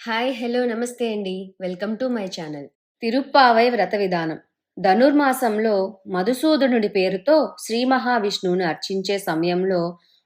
Hi hello నమస్తే అండి. Welcome to my channel. Tiruppavai వ్రత విధానం. ధనుర్మాసంలో మధుసూదనుడి పేరుతో శ్రీ మహావిష్ణువుని అర్చించే సమయంలో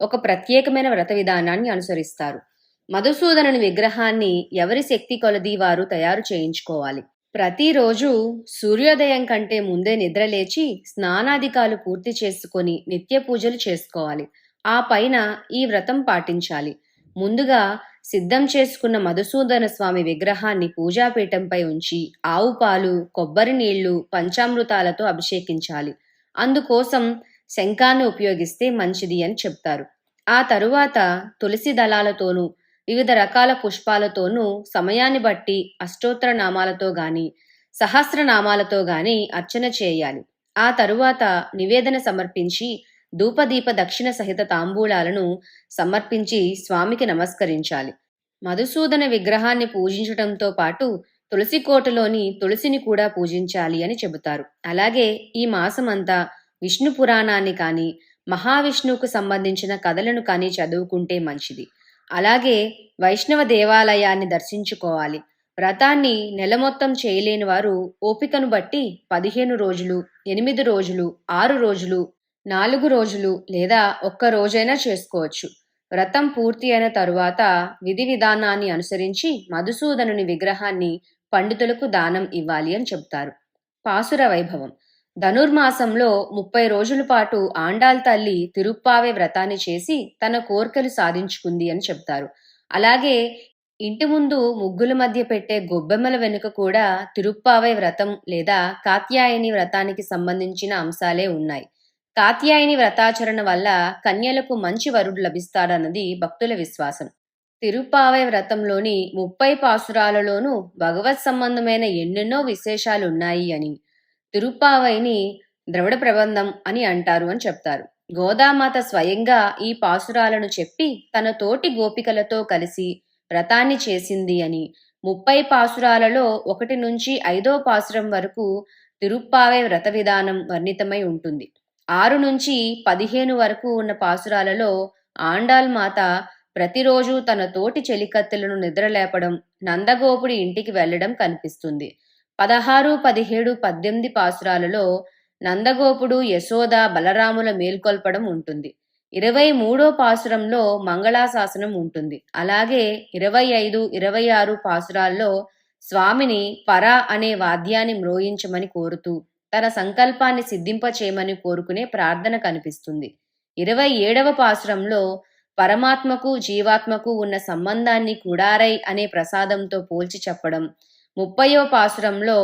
ఒక ప్రత్యేకమైన వ్రత విధానాన్ని అనుసరిస్తారు. మధుసూదనుని విగ్రహాన్ని ఎవరి శక్తి కొలది వారు తయారు చేయించుకోవాలి. ప్రతిరోజు సూర్యోదయం కంటే ముందే నిద్రలేచి స్నానాధికాలు పూర్తి చేసుకొని నిత్య పూజలు చేసుకోవాలి. ఆ పైన ఈ వ్రతం పాటించాలి. ముందుగా సిద్ధం చేసుకున్న మధుసూదన స్వామి విగ్రహాన్ని పూజాపీఠంపై ఉంచి ఆవు పాలు కొబ్బరి నీళ్ళు పంచామృతాలతో అభిషేకించాలి. అందుకోసం శంఖాన్ని ఉపయోగిస్తే మంచిది అని చెప్తారు. ఆ తరువాత తులసి దళాలతోనూ వివిధ రకాల పుష్పాలతోనూ సమయాన్ని బట్టి అష్టోత్తర నామాలతో గాని సహస్రనామాలతో గాని అర్చన చేయాలి. ఆ తరువాత నివేదన సమర్పించి ధూపదీప దక్షిణ సహిత తాంబూలాలను సమర్పించి స్వామికి నమస్కరించాలి. మధుసూదన విగ్రహాన్ని పూజించటంతో పాటు తులసి కోటలోని తులసిని కూడా పూజించాలి అని చెబుతారు. అలాగే ఈ మాసమంతా విష్ణు పురాణాన్ని కానీ మహావిష్ణువుకు సంబంధించిన కథలను కానీ చదువుకుంటే మంచిది. అలాగే వైష్ణవ దేవాలయాన్ని దర్శించుకోవాలి. వ్రతాన్ని నెల మొత్తం చేయలేని వారు ఓపికను బట్టి పదిహేను రోజులు ఎనిమిది రోజులు ఆరు రోజులు నాలుగు రోజులు లేదా ఒక్క రోజైనా చేసుకోవచ్చు. వ్రతం పూర్తి అయిన తరువాత విధి విధానాన్ని అనుసరించి మధుసూదనుని విగ్రహాన్ని పండితులకు దానం ఇవ్వాలి అని చెబుతారు. పాసుర వైభవం. ధనుర్మాసంలో ముప్పై రోజుల పాటు ఆండాల్ తల్లి తిరుప్పావే వ్రతాన్ని చేసి తన కోర్కెలు సాధించుకుంది అని చెప్తారు అలాగే ఇంటి ముందు ముగ్గుల మధ్య పెట్టే గొబ్బెమ్మల వెనుక కూడా తిరుప్పావై వ్రతం లేదా కాత్యాయని వ్రతానికి సంబంధించిన అంశాలే ఉన్నాయి. కాత్యాయని వ్రతాచరణ వల్ల కన్యలకు మంచి వరుడు లభిస్తాడన్నది భక్తుల విశ్వాసం. తిరుప్పావై వ్రతంలోని ముప్పై పాసురాలలోనూ భగవత్ సంబంధమైన ఎన్నెన్నో విశేషాలు ఉన్నాయి అని తిరుప్పావైని ద్రవిడ ప్రబంధం అని అంటారు అని చెప్తారు. గోదామాత స్వయంగా ఈ పాసురాలను చెప్పి తన తోటి గోపికలతో కలిసి వ్రతాన్ని చేసింది అని ముప్పై పాసురాలలో ఒకటి నుంచి ఐదో పాసురం వరకు తిరుప్పావై వ్రత విధానం వర్ణితమై ఉంటుంది. ఆరు నుంచి పదిహేను వరకు ఉన్న పాసురాలలో ఆండాల్ మాత ప్రతిరోజు తన తోటి చెలికత్తెలను నిద్రలేపడం నందగోపుడి ఇంటికి వెళ్ళడం కనిపిస్తుంది. పదహారు పదిహేడు పద్దెనిమిది పాసురాలలో నందగోపుడు యశోద బలరాముల మేల్కొల్పడం ఉంటుంది. ఇరవై మూడో పాసురంలో మంగళాశాసనం ఉంటుంది. అలాగే ఇరవై ఐదు ఇరవై ఆరు పాసురాల్లో స్వామిని పర అనే వాద్యాన్ని మ్రోయించమని కోరుతూ తన సంకల్పాన్ని సిద్ధింపచేయమని కోరుకునే ప్రార్థన కనిపిస్తుంది. ఇరవై ఏడవ పాసురంలో పరమాత్మకు జీవాత్మకు ఉన్న సంబంధాన్ని కుడారై అనే ప్రసాదంతో పోల్చి చెప్పడం ముప్పయో పాసురంలో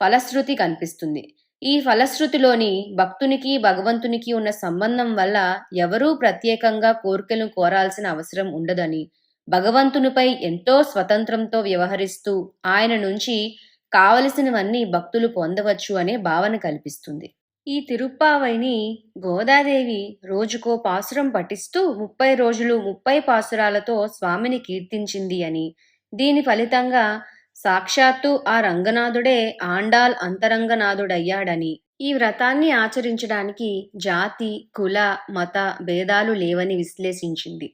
ఫలశ్రుతి కనిపిస్తుంది. ఈ ఫలశ్రుతిలోని భక్తునికి భగవంతునికి ఉన్న సంబంధం వల్ల ఎవరూ ప్రత్యేకంగా కోరికలను కోరాల్సిన అవసరం ఉండదని భగవంతునిపై ఎంతో స్వతంత్రంతో వ్యవహరిస్తూ ఆయన నుంచి కావలసినవన్నీ భక్తులు పొందవచ్చు అనే భావన కల్పిస్తుంది. ఈ తిరుప్పావైని గోదాదేవి రోజుకో పాసురం పఠిస్తూ ముప్పై రోజులు ముప్పై పాసురాలతో స్వామిని కీర్తించింది అని. దీని ఫలితంగా సాక్షాత్తు ఆ రంగనాథుడే ఆండాల్ అంతరంగనాథుడయ్యాడని. ఈ వ్రతాన్ని ఆచరించడానికి జాతి కుల మత భేదాలు లేవని విశ్లేషించింది.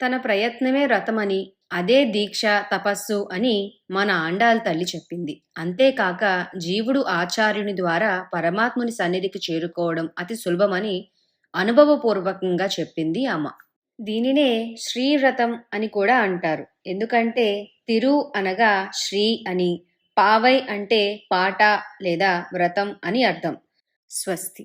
తన ప్రయత్నమే వ్రతమని అదే దీక్ష తపస్సు అని మన ఆండాల్ తల్లి చెప్పింది. అంతేకాక జీవుడు ఆచార్యుని ద్వారా పరమాత్ముని సన్నిధికి చేరుకోవడం అతి సులభమని అనుభవపూర్వకంగా చెప్పింది అమ్మ. దీనినే శ్రీవ్రతం అని కూడా అంటారు. ఎందుకంటే తిరు అనగా శ్రీ అని పావై అంటే పాట లేదా వ్రతం అని అర్థం. స్వస్తి.